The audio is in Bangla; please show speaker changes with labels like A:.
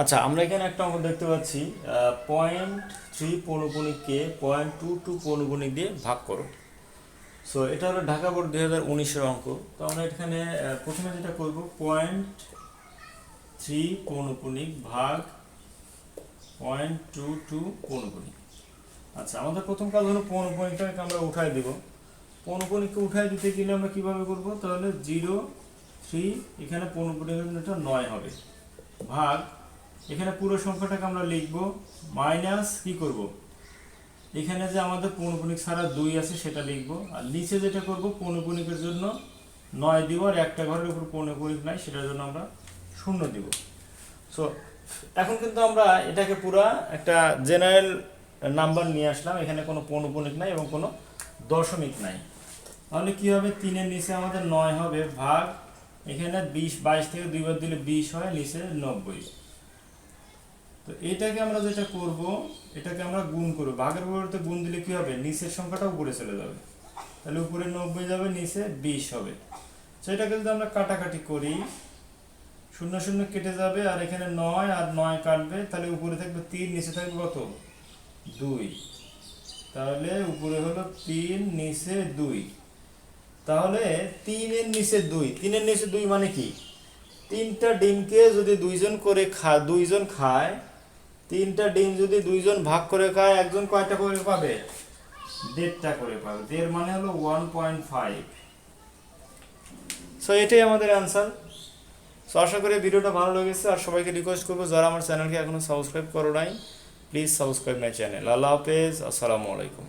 A: আচ্ছা আমরা এখানে একটা অঙ্ক দেখতে পাচ্ছি পয়েন্ট থ্রি পৌনপুণিককে পয়েন্ট টু টু পৌনপুণিক দিয়ে ভাগ করো। সো এটা হলো ঢাকা বোর্ড দুই হাজার উনিশের অঙ্ক। তো আমরা এখানে প্রথমে যেটা করব পয়েন্ট থ্রি পৌনপুণিক ভাগ পয়েন্ট টু টু পৌনপুণিক আচ্ছা আমাদের প্রথম কাজ হলো পৌনপুণিকটাকে আমরা উঠাই দেব। পৌনপুণিককে উঠাই দিতে গেলে আমরা কীভাবে করব? তাহলে জিরো থ্রি এখানে পৌনপুণিকের নয় হবে। ভাগ এখানে পুরো সংখ্যাটাকে আমরা লিখব মাইনাস কি করব? এখানে যে আমাদের পৌনপুণিক ছাড়া দুই আছে সেটা লিখব। আর নিচে যেটা করব পৌনপুণিকের জন্য নয় দিব আর একটা ঘরের উপর পৌনপুণিক নাই, সেটার জন্য আমরা শূন্য দিব। সো এখন কিন্তু আমরা এটাকে পুরা একটা জেনারেল নাম্বার নিয়ে আসলাম। এখানে কোনো পৌনপুণিক নাই এবং কোনো দশমিক নাই। তাহলে কি হবে? তিনের নিচে আমাদের নয় হবে ভাগ। এখানে বিশ, বাইশ থেকে দুইবার দিলে বিশ হয়, নিচে নব্বই। তো এটাকে আমরা যেটা করব, এটাকে আমরা গুণ করব। ভাগের পরিবর্তে গুণ দিলে কি হবে? নিচের সংখ্যাটা উপরে চলে যাবে। তাহলে উপরে নব্বই যাবে, নিচে বিশ হবে। তো এটাকে যদি আমরা কাটাকাটি করি, শূন্য শূন্য কেটে যাবে, আর এখানে নয় আর নয় কাটবে, তাহলে উপরে থাকবে তিন, নিচে থাকবে কত? দুই। তাহলে উপরে হলো তিন, নিচে দুই। তাহলে তিনের নিচে দুই। তিনের নিচে দুই মানে কি? তিনটা ডিমকে যদি দুইজন করে খা দুইজন খায় তিনটা ডিম যদি দুইজন ভাগ করে খায়, একজন কয়টা করে পাবে? দেড়টা করে পাবে। দেড় মানে হলো ওয়ান পয়েন্ট ফাইভ সো এটাই আমাদের অ্যান্সার সো আশা করি ভিডিওটা ভালো লেগেছে। আর সবাইকে রিকোয়েস্ট করব, যারা আমার চ্যানেলকে এখনও সাবস্ক্রাইব করো নাই প্লিজ সাবস্ক্রাইব মাই চ্যানেল আল্লাহ হাফেজ। আসসালামু আলাইকুম।